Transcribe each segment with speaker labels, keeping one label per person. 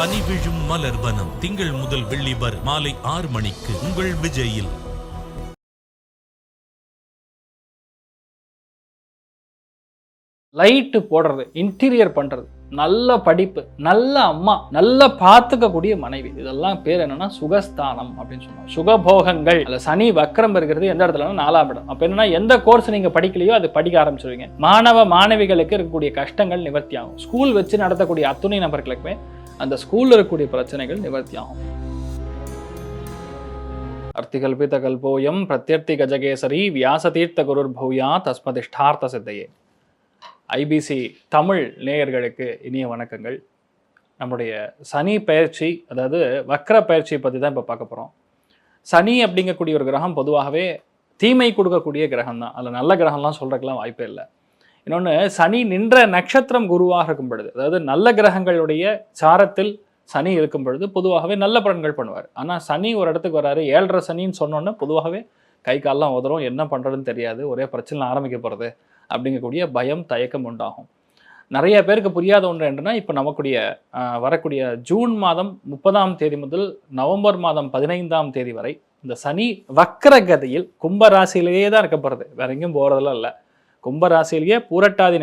Speaker 1: பனி விழும் மலர் வனம். திங்கள் முதல் வெள்ளி வரை மாலை ஆறு மணிக்கு உங்கள் விஜயில்.
Speaker 2: லைட்டு போடுறது இன்டீரியர் பண்ணுறது நல்ல படிப்பு நல்ல அம்மா நல்லா பார்த்துக்கக்கூடிய மனைவி. இதெல்லாம் பேர் என்னன்னா சுகஸ்தானம் அப்படின்னு சொல்லுவாங்க. சுகபோகங்கள். அதில் சனி வக்கரம் இருக்கிறது எந்த இடத்துலனா நாலாம் இடம். அப்போ என்னன்னா எந்த கோர்ஸ் நீங்கள் படிக்கலையோ அது படிக்க ஆரம்பிச்சிருவீங்க. மாணவ மாணவிகளுக்கு இருக்கக்கூடிய கஷ்டங்கள் நிவர்த்தி ஆகும் ஸ்கூல் வச்சு நடத்தக்கூடிய அத்துணை நபர்களுக்குமே அந்த ஸ்கூலில் இருக்கக்கூடிய பிரச்சனைகள் நிவர்த்தி ஆகும். அர்த்திகல்பித கல்போயம் பிரத்யர்த்தி கஜகேசரி வியாசதீர்த்த குருர் பௌயா தஸ்மதிஷ்டார்த்த சித்தையே. ஐபிசி தமிழ் நேயர்களுக்கு இனிய வணக்கங்கள். நம்முடைய சனி பயிற்சி அதாவது வக்ர பயிற்சியை பற்றி தான் இப்போ பார்க்க போகிறோம் சனி அப்படிங்கக்கூடிய ஒரு கிரகம் பொதுவாகவே தீமை கொடுக்கக்கூடிய கிரகம் தான் அதில் நல்ல கிரகம்லாம் சொல்கிறதுக்கெல்லாம் வாய்ப்பே இல்லை. இன்னொன்று சனி நின்ற நட்சத்திரம் குருவாக இருக்கும் பொழுது அதாவது நல்ல கிரகங்களுடைய சாரத்தில் சனி இருக்கும் பொழுது பொதுவாகவே நல்ல பலன்கள் பண்ணுவார். ஆனால் சனி ஒரு இடத்துக்கு வராரு ஏழரை சனின்னு சொன்னோன்னே பொதுவாகவே கை கால்லாம் உதறும் என்ன பண்ணுறதுன்னு தெரியாது ஒரே பிரச்சனை ஆரம்பிக்க போகிறது அப்படிங்கக்கூடிய பயம் தயக்கம் உண்டாகும். நிறைய பேருக்கு புரியாத ஒன்று என்னன்னா இப்போ நமக்குடைய வரக்கூடிய ஜூன் மாதம் முப்பதாம் தேதி முதல் நவம்பர் மாதம் பதினைந்தாம் தேதி வரை இந்த சனி வக்கரகதியில் கும்ப ராசியிலேயே தான் இருக்கப்படுறது வேற எங்கேயும் போகிறதெல்லாம் இல்லை. கும்பராசிலேயே பூரட்டாதி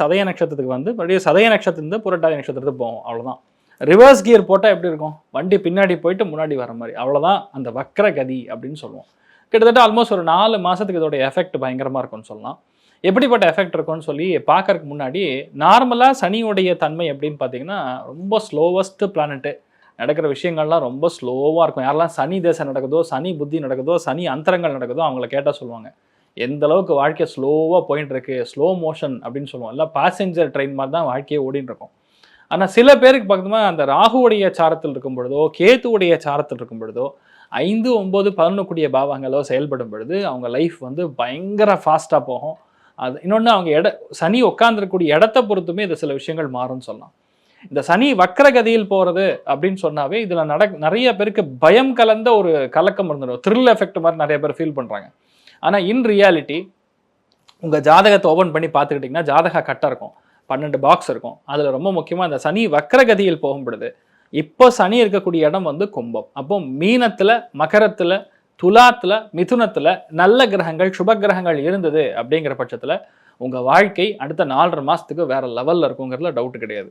Speaker 2: சதய நட்சத்திரத்துக்கு வந்து மறுபடியும் சதய நட்சத்திரத்துலேருந்து பூரட்டாதி நட்சத்திரத்துக்கு போகும் அவ்வளோதான் ரிவர்ஸ் கியர் போட்டால் எப்படி இருக்கும்? வண்டி பின்னாடி போயிட்டு முன்னாடி வர மாதிரி. அவ்வளோதான் அந்த வக்கரகதி அப்படின்னு சொல்லுவோம். கிட்டத்தட்ட ஆல்மோஸ்ட் ஒரு நாலு மாதத்துக்கு இதோட எஃபெக்ட் பயங்கரமாக இருக்கும்னு சொல்லலாம். எப்படிப்பட்ட எஃபெக்ட் இருக்கும்னு சொல்லி பார்க்கறதுக்கு முன்னாடி நார்மலாக சனியுடைய தன்மை எப்படின்னு பார்த்தீங்கன்னா ரொம்ப ஸ்லோவஸ்ட் பிளானட்டு நடக்கிற விஷயங்கள்லாம் ரொம்ப ஸ்லோவாக இருக்கும். யாரெல்லாம் சனி தேசம் நடக்குதோ சனி புத்தி நடக்குதோ சனி அந்தரங்கள் நடக்குதோ அவங்கள கேட்டால் சொல்லுவாங்க. எந்த அளவுக்கு வாழ்க்கை ஸ்லோவாக போயின்னு இருக்கு ஸ்லோ மோஷன் அப்படின்னு சொல்லுவோம். இல்லை பேசஞ்சர் ட்ரெயின் மாதிரி தான் வாழ்க்கையே ஓடின்னு இருக்கும் ஆனால் சில பேருக்கு பார்த்தோம்னா அந்த ராகுவுடைய சாரத்தில் இருக்கும் பொழுதோ கேத்துவுடைய சாரத்தில் இருக்கும் பொழுதோ ஐந்து ஒம்பது பதினொன்று கூடிய பாவங்களோ செயல்படும் பொழுது அவங்க லைஃப் வந்து பயங்கர ஃபாஸ்ட்டாக போகும். அது இன்னொன்று அவங்க இட சனி உட்காந்துருக்கக்கூடிய இடத்த பொறுத்துமே இது சில விஷயங்கள் மாறும்னு சொல்லலாம். இந்த சனி வக்கரகதியில் போகிறது அப்படின்னு சொன்னாவே இதில் நட நிறைய பேருக்கு பயம் கலந்த ஒரு கலக்கம் இருந்துடும். த்ரில் எஃபெக்ட் மாதிரி நிறைய பேர் ஃபீல் பண்ணுறாங்க ஆனால் இன் ரியாலிட்டி உங்கள் ஜாதகத்தை ஓப்பன் பண்ணி பார்த்துக்கிட்டிங்கன்னா ஜாதக கட்டை இருக்கும் பன்னெண்டு பாக்ஸ் இருக்கும். அதில் ரொம்ப முக்கியமாக இந்த சனி வக்கரகதியில் போகும்பொழுது இப்போ சனி இருக்கக்கூடிய இடம் வந்து கும்பம். அப்போ மீனத்தில் மகரத்தில் துலாத்தில் மிதுனத்தில் நல்ல கிரகங்கள் சுப கிரகங்கள் இருந்தது அப்படிங்கிற பட்சத்தில் உங்கள் வாழ்க்கை அடுத்த நாலரை மாதத்துக்கு வேற லெவலில் இருக்குங்கிறதுல டவுட் கிடையாது.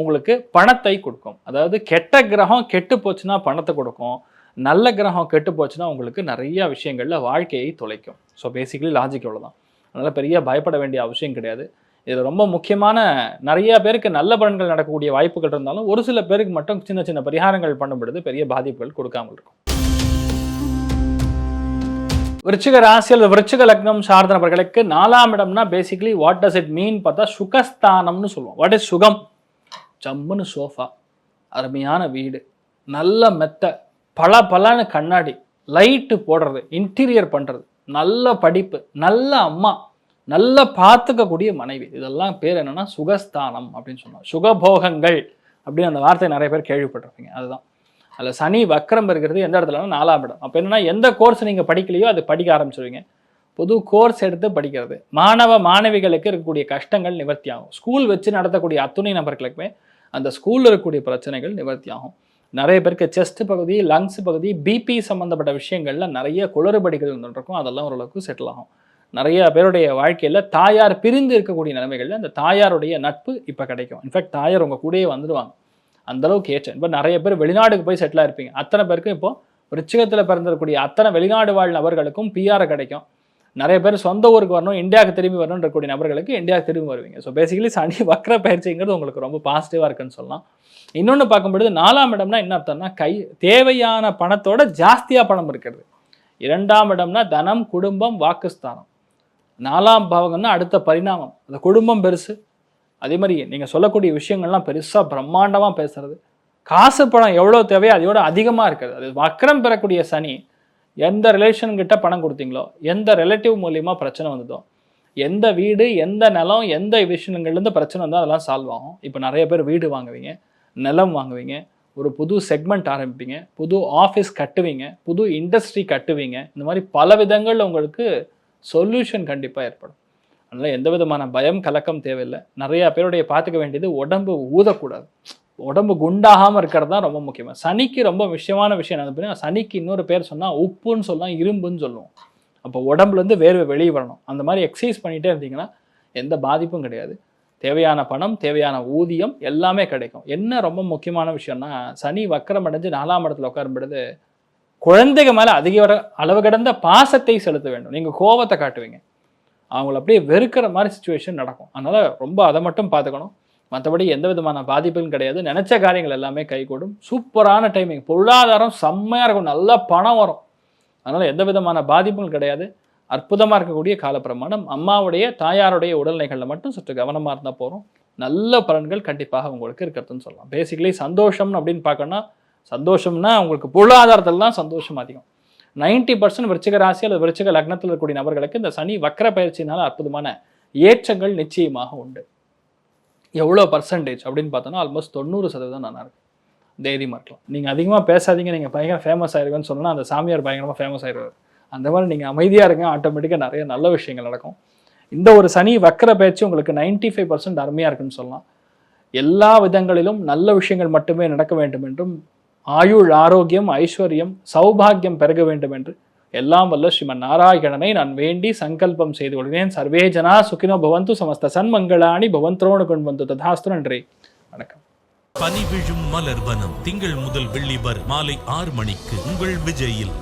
Speaker 2: உங்களுக்கு பணத்தை கொடுக்கும். அதாவது கெட்ட கிரகம் கெட்டு போச்சுன்னா பணத்தை கொடுக்கும். நல்ல கிரகம் கெட்டு போச்சுன்னா உங்களுக்கு நிறைய விஷயங்களில் வாழ்க்கையை தொலைக்கும். ஸோ பேசிக்கலி லாஜிக் அவ்வளோதான் அதனால் பெரிய பயப்பட வேண்டிய அவசியம் கிடையாது. இதில் ரொம்ப முக்கியமான நிறைய பேருக்கு நல்ல பலன்கள் நடக்கக்கூடிய வாய்ப்புகள் இருந்தாலும் ஒரு சில பேருக்கு மட்டும் சின்ன சின்ன பரிகாரங்கள் பண்ணும் பொழுது பெரிய பாதிப்புகள் கொடுக்காமல் இருக்கும். விருச்சிக ராசி விருச்சிக லக்னம் சார்ந்த நபர்களுக்கு நாலாம் இடம்னா basically what does it mean பார்த்தா சுகஸ்தானம்னு சொல்லுவோம். வாட் இஸ் சுகம்? ஜம்முன்னு சோஃபா அருமையான வீடு நல்ல மெத்த பல பலன்னு கண்ணாடி லைட்டு போடுறது இன்டீரியர் பண்ணுறது நல்ல படிப்பு நல்ல அம்மா நல்ல பார்த்துக்கக்கூடிய மனைவி. இதெல்லாம் பேர் என்னென்னா சுகஸ்தானம் அப்படின்னு சொன்னோம். சுகபோகங்கள் அப்படின்னு அந்த வார்த்தை நிறைய பேர் கேள்விப்பட்டிருப்பீங்க. அதுதான். அதில் சனி வக்கரம் இருக்கிறது எந்த இடத்துலனா நாலாம் இடம். அப்போ என்னென்னா எந்த கோர்ஸ் நீங்கள் படிக்கலையோ அது படிக்க ஆரம்பிச்சிருவீங்க. புது கோர்ஸ் எடுத்து படிக்கிறது. மாணவ மாணவிகளுக்கு இருக்கக்கூடிய கஷ்டங்கள் நிவர்த்தி ஆகும் ஸ்கூல் வச்சு நடத்தக்கூடிய அத்துணை நபர்களுக்குமே அந்த ஸ்கூலில் இருக்கக்கூடிய பிரச்சனைகள் நிவர்த்தி ஆகும் நிறைய பேருக்கு செஸ்ட் பகுதி லங்ஸ் பகுதி பிபி சம்மந்தப்பட்ட விஷயங்களில் நிறைய குளறுபடிகள் இருந்துருக்கும் அதெல்லாம் ஓரளவுக்கு செட்டில் ஆகும். நிறைய பேருடைய வாழ்க்கையில் தாயார் பிரிந்து இருக்கக்கூடிய நிலைமைகளில் அந்த தாயாருடைய நட்பு இப்போ கிடைக்கும். இன்ஃபேக்ட் தாயார் உங்கள் கூடயே வந்துடுவாங்க. அந்தளவுக்கு ஏற்றம் இப்போ நிறைய பேர் வெளிநாடுக்கு போய் செட்டிலாக இருப்பீங்க அத்தனை பேருக்கும் இப்போது ரிச்சகத்தில் பிறந்திருக்கக்கூடிய அத்தனை வெளிநாடு வாழ் நபர்களுக்கும் பிஆர் கிடைக்கும். நிறைய பேர் சொந்த ஊருக்கு வரணும் இந்தியாவுக்கு திரும்பி வரணும்னு இருக்கக்கூடிய நபர்களுக்கு இந்தியாவுக்கு திரும்பி வருவீங்க. ஸோ பேசிக்கலி சனி வக்ர பயிற்சிங்கிறது உங்களுக்கு ரொம்ப பாசிட்டிவாக இருக்குன்னு சொல்லலாம். இன்னொன்று பார்க்கும்பொழுது நாலாம் இடம்னா என்ன அர்த்தம்னா கை தேவையான பணத்தோட ஜாஸ்தியாக பணம் இருக்கிறது. இரண்டாம் இடம்னா தனம் குடும்பம் வாக்குஸ்தானம். நாலாம் பாவகம்னா அடுத்த பரிணாமம். அந்த குடும்பம் பெருசு. அதே மாதிரி நீங்கள் சொல்லக்கூடிய விஷயங்கள்லாம் பெருசாக பிரம்மாண்டமாக பேசுறது. காசு பணம் எவ்வளோ தேவையோ அதையோட அதிகமாக இருக்குது அது வக்கரம் பெறக்கூடிய சனி எந்த ரிலேஷன் கிட்ட பணம் கொடுத்தீங்களோ எந்த ரிலேட்டிவ் மூலியமா பிரச்சனை வந்ததோ எந்த வீடு எந்த நிலம் எந்த விஷயங்கள்லேருந்து பிரச்சனை வந்தால் அதெல்லாம் சால்வ் ஆகும். இப்போ நிறைய பேர் வீடு வாங்குவீங்க நிலம் வாங்குவீங்க ஒரு புது செக்மெண்ட் ஆரம்பிப்பீங்க புது ஆஃபீஸ் கட்டுவீங்க புது இண்டஸ்ட்ரி கட்டுவீங்க. இந்த மாதிரி பல விதங்களில் உங்களுக்கு சொல்யூஷன் கண்டிப்பாக ஏற்படும். அதனால் எந்த விதமான பயம் கலக்கம் தேவையில்லை. நிறையா பேருடைய பார்த்துக்க வேண்டியது உடம்பு ஊதக்கூடாது. உடம்பு குண்டாகாமல் இருக்கிறது தான் ரொம்ப முக்கியம். சனிக்கு ரொம்ப விஷயமான விஷயம் என்ன அப்படின்னா சனிக்கு இன்னொரு பேர் சொன்னால் உப்புன்னு சொல்லலாம் இரும்புன்னு சொல்லுவோம். அப்போ உடம்புலேருந்து வேர்வை வெளியே வரணும். அந்த மாதிரி எக்ஸசைஸ் பண்ணிகிட்டே இருந்தீங்கன்னா எந்த பாதிப்பும் கிடையாது. தேவையான பணம் தேவையான ஊதியம் எல்லாமே கிடைக்கும். என்ன ரொம்ப முக்கியமான விஷயம்னா சனி வக்கரம் அடைஞ்சு நாலாம் இடத்துல உட்காரும்பொழுது குழந்தைங்க மேலே அதிக வர அளவு கடந்த பாசத்தை செலுத்த வேண்டும். நீங்கள் கோபத்தை காட்டுவீங்க. அவங்கள அப்படியே வெறுக்கிற மாதிரி சுச்சுவேஷன் நடக்கும். அதனால் ரொம்ப அதை மட்டும் பார்த்துக்கணும். மற்றபடி எந்த விதமான பாதிப்பும் கிடையாது. நினச்ச காரியங்கள் எல்லாமே கைகூடும். சூப்பரான டைமிங் பொருளாதாரம் செம்மையாக இருக்கும். நல்ல பணம் வரும். அதனால் எந்த விதமான பாதிப்பும் கிடையாது. அற்புதமாக இருக்கக்கூடிய காலப்பிரமாணம். அம்மாவுடைய தாயாருடைய உடல்நிலைகளில் மட்டும் சற்று கவனமாக இருந்தால் போகிறோம் நல்ல பலன்கள் கண்டிப்பாக உங்களுக்கு இருக்கிறதுன்னு சொல்லலாம். பேசிக்கலி சந்தோஷம் அப்படின்னு பார்க்கணும்னா சந்தோஷம்னா உங்களுக்கு பொருளாதாரத்தில் தான் சந்தோஷம் அதிகம். நைன்டி பர்சன்ட் விருச்சிக ராசி அல்லது விருச்சிக லக்னத்தில் இருக்கக்கூடிய நபர்களுக்கு இந்த சனி வக்கர பயிற்சினால அற்புதமான ஏற்றங்கள் நிச்சயமாக உண்டு. எவ்வளோ பர்சன்டேஜ் அப்படின்னு பார்த்தோன்னா ஆல்மோஸ்ட் தொண்ணூறு சதவீதம் நல்லா இருக்கும் தைரியமாக இருக்கலாம் நீங்கள் அதிகமாக பேசாதீங்க நீங்கள் பயங்கர ஃபேமஸ் ஆயிருக்குன்னு சொன்னால் அந்த சாமியார் பயங்கரமாக ஃபேமஸ் ஆயிடுவார் அந்த மாதிரி நீங்கள் அமைதியாக இருங்க ஆட்டோமேட்டிக்காக நிறைய நல்ல விஷயங்கள் நடக்கும். இந்த ஒரு சனி வக்கர பயிற்சி உங்களுக்கு நைன்டி ஃபைவ் பர்சன்ட் அருமையாக இருக்குன்னு சொல்லலாம். எல்லா விதங்களிலும் நல்ல விஷயங்கள் மட்டுமே நடக்க வேண்டும் என்றும் ஆயுள் ஆரோக்கியம் ஐஸ்வர்யம் சௌபாகியம் பெருக வேண்டும் என்று எல்லாம் வல்ல ஸ்ரீமன் நாராயணனை நான் வேண்டி சங்கல்பம் செய்து கொள்கிறேன். சர்வே ஜனா சுகினோ பவந்து சமஸ்த சன்மங்களாணி பவந்தோடு கொண்டு வந்து ததாஸ்து நன்றி. வணக்கம்.
Speaker 1: பனி மலர்வனம் வனம் திங்கள் முதல் வெள்ளி வரை மாலை ஆறு மணிக்கு உங்கள் விஜயில்.